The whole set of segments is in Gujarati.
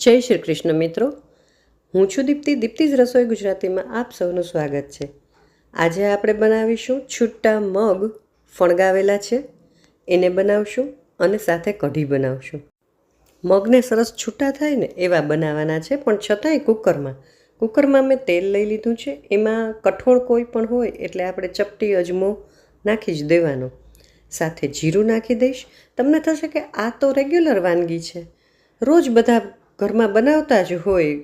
જય શ્રી કૃષ્ણ મિત્રો. હું છું દીપ્તિ. દીપ્તિજ રસોઈ ગુજરાતીમાં આપ સૌનું સ્વાગત છે. આજે આપણે બનાવીશું છૂટા મગ ફણગાવેલા છે. એને બનાવશું અને સાથે કઢી બનાવશું. મગને સરસ છૂટા થાય ને એવા બનાવવાના છે, પણ છતાંય કુકરમાં. કુકરમાં મેં તેલ લઈ લીધું છે. એમાં કઠોળ કોઈ પણ હોય એટલે આપણે ચપટી, અજમો નાખી જ દેવાનો. સાથે જીરું નાખી દઈશ. તમને થશે કે આ તો રેગ્યુલર વાનગી છે. રોજ બધા ઘરમાં બનાવતા જ હોય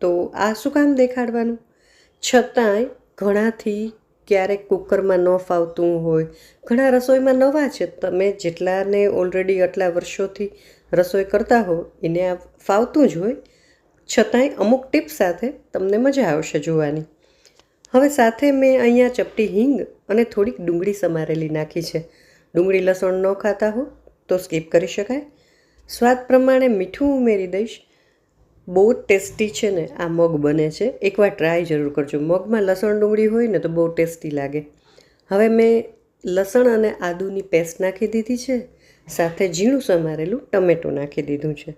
તો આ શું કામ દેખાડવાનું? છતાંય ઘણાથી ક્યારેક કુકરમાં ન ફાવતું હોય. ઘણા રસોઈમાં નવા છે. તમે જેટલાને ઓલરેડી આટલા વર્ષોથી રસોઈ કરતા હો, એને આ ફાવતું જ હોય. છતાંય અમુક ટીપ સાથે તમને મજા આવશે જોવાની. હવે સાથે મેં અહીંયા ચપટી હિંગ અને થોડીક ડુંગળી સમારેલી નાખી છે. ડુંગળી લસણ ન ખાતા હો, તો સ્કીપ કરી શકાય. સ્વાદ પ્રમાણે મીઠું ઉમેરી દઈશ. બહુ ટેસ્ટી છે ને, આ મગ બને છે. એકવાર ટ્રાય જરૂર કરજો. મગમાં લસણ ડુંગળી હોય ને તો બહુ ટેસ્ટી લાગે. હવે મેં લસણ અને આદુની પેસ્ટ નાખી દીધી છે. સાથે ઝીણું સમારેલું ટમેટું નાખી દીધું છે.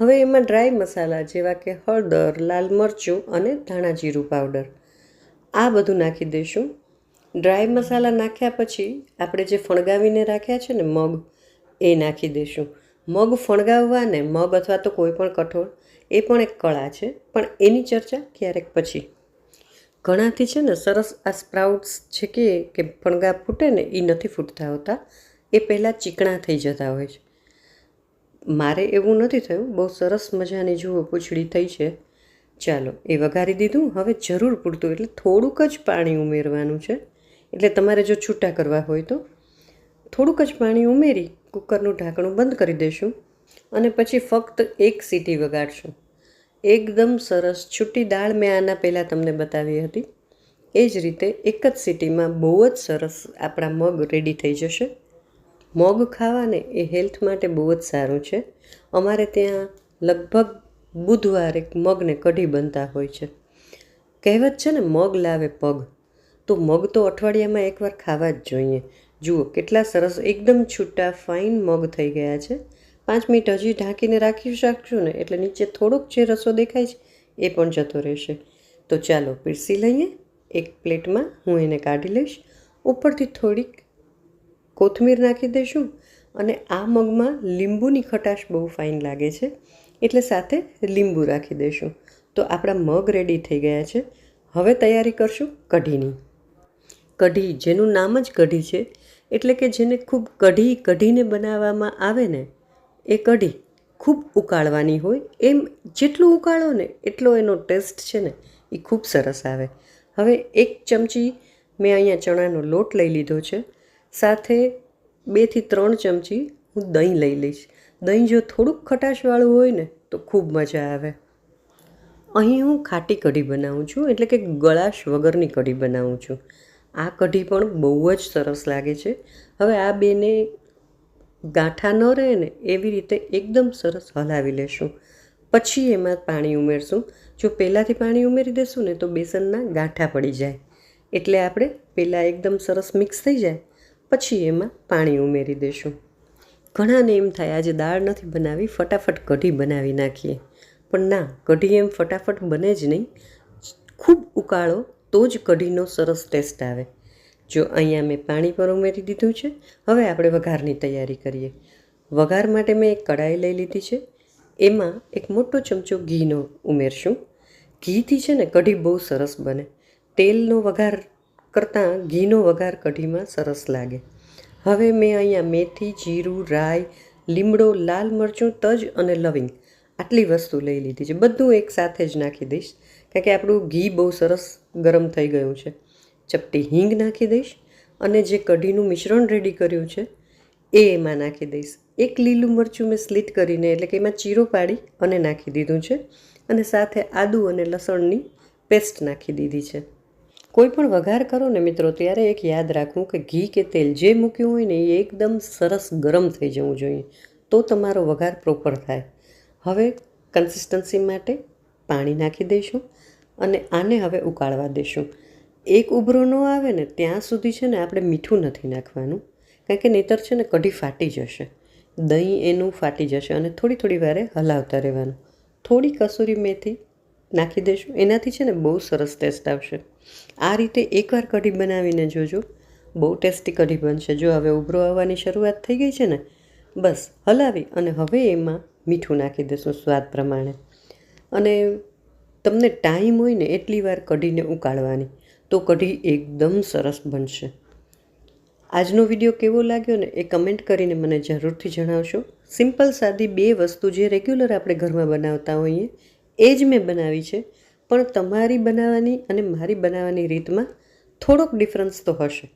હવે એમાં ડ્રાય મસાલા જેવા કે હળદર, લાલ મરચું અને ધાણા જીરું પાવડર આ બધું નાખી દઈશું. ડ્રાય મસાલા નાખ્યા પછી આપણે જે ફણગાવીને રાખ્યા છે ને મગ, એ નાખી દઈશું. મગ ફણગાવવાને મગ અથવા તો કોઈ પણ કઠોળ, એ પણ એક કળા છે. પણ એની ચર્ચા ક્યારેક પછી. ઘણાથી છે ને સરસ આ સ્પ્રાઉટ્સ છે કે કે ફણગા ફૂટે ને એ નથી ફૂટતા હોતા, એ પહેલાં ચીકણા થઈ જતા હોય છે. મારે એવું નથી થયું, બહુ સરસ મજાની જુઓ, પૂછડી થઈ છે. ચાલો, એ વઘારી દીધું, હવે જરૂર પૂરતું, એટલે થોડુંક જ પાણી ઉમેરવાનું છે. એટલે તમારે જો છૂટા કરવા હોય તો, થોડુંક જ પાણી ઉમેરી કુકરનું ઢાંકણું બંધ કરી દઈશું અને પછી ફક્ત એક સીટી વગાડશું. એકદમ સરસ છૂટી દાળ મેં આના પહેલાં તમને બતાવી હતી. એ જ રીતે એક જ સીટીમાં બહુ જ સરસ આપણા મગ રેડી થઈ જશે. મગ ખાવાને એ હેલ્થ માટે બહુ જ સારું છે. અમારે ત્યાં લગભગ બુધવારે મગને કઢી બનતા હોય છે. કહેવત છે ને, મગ લાવે પગ. તો મગ તો અઠવાડિયામાં એકવાર ખાવા જ જોઈએ. જુઓ, કેટલા સરસ, એકદમ છૂટા ફાઇન મગ થઈ ગયા છે. પાંચ મિનિટ હજી ઢાંકીને રાખી શકશું ને, એટલે નીચે થોડોક જે રસો દેખાય છે, એ પણ જતો રહેશે. તો ચાલો, પીરસી લઈએ. એક પ્લેટમાં હું એને કાઢી લઈશ. ઉપરથી થોડીક કોથમીર નાખી દઈશું અને આ મગમાં લીંબુની ખટાશ બહુ ફાઇન લાગે છે, એટલે સાથે લીંબુ રાખી દઈશું. તો આપણા મગ રેડી થઈ ગયા છે. હવે તૈયારી કરશું કઢીની. કઢી, જેનું નામ જ કઢી છે એટલે કે જેને ખૂબ કઢી કઢીને બનાવવામાં આવે ને, એ કઢી ખૂબ ઉકાળવાની હોય. એમ જેટલું ઉકાળો ને, એટલો એનો ટેસ્ટ છે ને, એ ખૂબ સરસ આવે. હવે એક ચમચી મેં અહીંયા ચણાનો લોટ લઈ લીધો છે. સાથે બેથી ત્રણ ચમચી હું દહીં લઈ લઈશ. દહીં જો થોડુંક ખટાશવાળું હોય ને, તો ખૂબ મજા આવે. અહીં હું ખાટી કઢી બનાવું છું, એટલે કે ગળાશ વગરની કઢી બનાવું છું. આ કઢી પણ બહુ જ સરસ લાગે છે. હવે આ બેને ગાંઠા ન રહે ને એવી રીતે એકદમ સરસ હલાવી લેશું. પછી એમાં પાણી ઉમેરશું. જો પહેલાંથી પાણી ઉમેરી દેશું ને તો બેસનના ગાંઠા પડી જાય. એટલે આપણે પહેલાં એકદમ સરસ મિક્સ થઈ જાય, પછી એમાં પાણી ઉમેરી દઈશું ઘણાને એમ થાય, આજે દાળ નથી બનાવી, ફટાફટ કઢી બનાવી નાખીએ. પણ ના, કઢી એમ ફટાફટ બને જ નહીં. ખૂબ ઉકાળો તો જ કઢીનો સરસ ટેસ્ટ આવે. જો અહીંયા મેં પાણી પર ઉમેરી દીધું છે, હવે આપણે વઘારની તૈયારી કરીએ. વઘાર માટે મેં એક કઢાઈ લઈ લીધી છે, એમાં એક મોટો ચમચો ઘીનો ઉમેરશું. ઘીથી છે ને કઢી બહુ સરસ બને. તેલનો વઘાર કરતાં ઘીનો વઘાર કઢીમાં સરસ લાગે. હવે મેં અહીંયા મેથી, જીરું, રાઈ, લીમડો, લાલ મરચું, તજ અને લવિંગ આટલી વસ્તુ લઈ લીધી છે. બધું એક સાથે જ નાખી દઈશ, કારણ કે આપણું ઘી બહુ સરસ ગરમ થઈ ગયું છે. ચપટી હિંગ નાખી દઈશ અને જે કઢીનું મિશ્રણ રેડી કર્યું છે, એ એમાં નાખી દઈશ. એક લીલું મરચું મેં સ્લીટ કરીને, એટલે કે એમાં ચીરો પાડી અને નાખી દીધું છે. અને સાથે આદું અને લસણની પેસ્ટ નાખી દીધી છે. કોઈ પણ વઘાર કરો ને મિત્રો, ત્યારે એક યાદ રાખવું કે ઘી કે તેલ જે મૂક્યું હોય ને, એ એકદમ સરસ ગરમ થઈ જવું જોઈએ. તો તમારો વઘાર પ્રોપર થાય. હવે કન્સિસ્ટન્સી માટે પાણી નાખી દઈશું. અને આને હવે ઉકાળવા દઈશું એક ઉભરો ન આવે ને ત્યાં સુધી છે ને આપણે મીઠું નથી નાખવાનું, કારણ કે નહીતર છે ને કઢી ફાટી જશે. દહીં એનું ફાટી જશે અને થોડી થોડી વારે હલાવતા રહેવાનું. થોડી કસૂરી મેથી નાખી દઈશું એનાથી છે ને બહુ સરસ ટેસ્ટ આવશે. આ રીતે એકવાર કઢી બનાવીને જોજો. બહુ ટેસ્ટી કઢી બનશે. જો હવે ઉભરો આવવાની શરૂઆત થઈ ગઈ છે ને, બસ હલાવી અને હવે એમાં મીઠું નાખી દઈશું સ્વાદ પ્રમાણે. અને તમને ટાઈમ હોય ને એટલી વાર કઢીને ઉકાળવાની, તો કઢી એકદમ સરસ બનશે. આજનો વીડિયો કેવો લાગ્યો ને એ કમેન્ટ કરીને મને જરૂરથી જણાવશો. સિમ્પલ સાદી બે વસ્તુ જે રેગ્યુલર આપણે ઘરમાં બનાવતા હોઈએ, એ જ મેં બનાવી છે. પણ તમારી બનાવવાની અને મારી બનાવવાની રીતમાં થોડોક ડિફરન્સ તો હશે.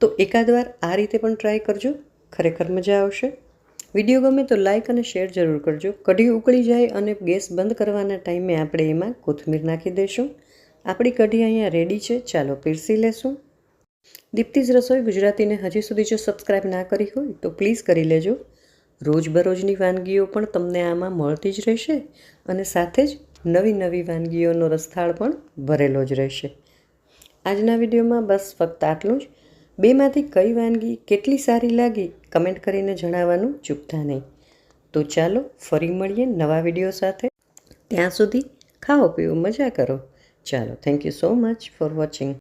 તો એકાદ વાર આ રીતે પણ ટ્રાય કરજો. ખરેખર મજા આવશે. વીડિયો ગમે તો લાઇક અને શેર જરૂર કરજો. કઢી ઉકળી જાય અને ગેસ બંધ કરવાના ટાઈમે આપણે એમાં કોથમીર નાખી દઈશું. આપણી કઢી અહીંયા રેડી છે. ચાલો પીરસી લેશું. દીપ્તિજ રસોઈ ગુજરાતીને હજી સુધી જો સબસ્ક્રાઈબ ના કરી હોય તો પ્લીઝ કરી લેજો. રોજબરોજની વાનગીઓ પણ તમને આમાં મળતી જ રહેશે અને સાથે જ નવી નવી વાનગીઓનો રસથાળ પણ ભરેલો જ રહેશે. આજના વિડીયોમાં બસ ફક્ત આટલું જ. બેમાંથી કઈ વાનગી કેટલી સારી લાગી કમેન્ટ કરીને જણાવવાનું ચૂકતા નહીં. તો ચાલો ફરી મળીએ નવા વીડિયો સાથે. ત્યાં સુધી ખાઓ, પીઓ, મજા કરો. ચાલો thank you so much for watching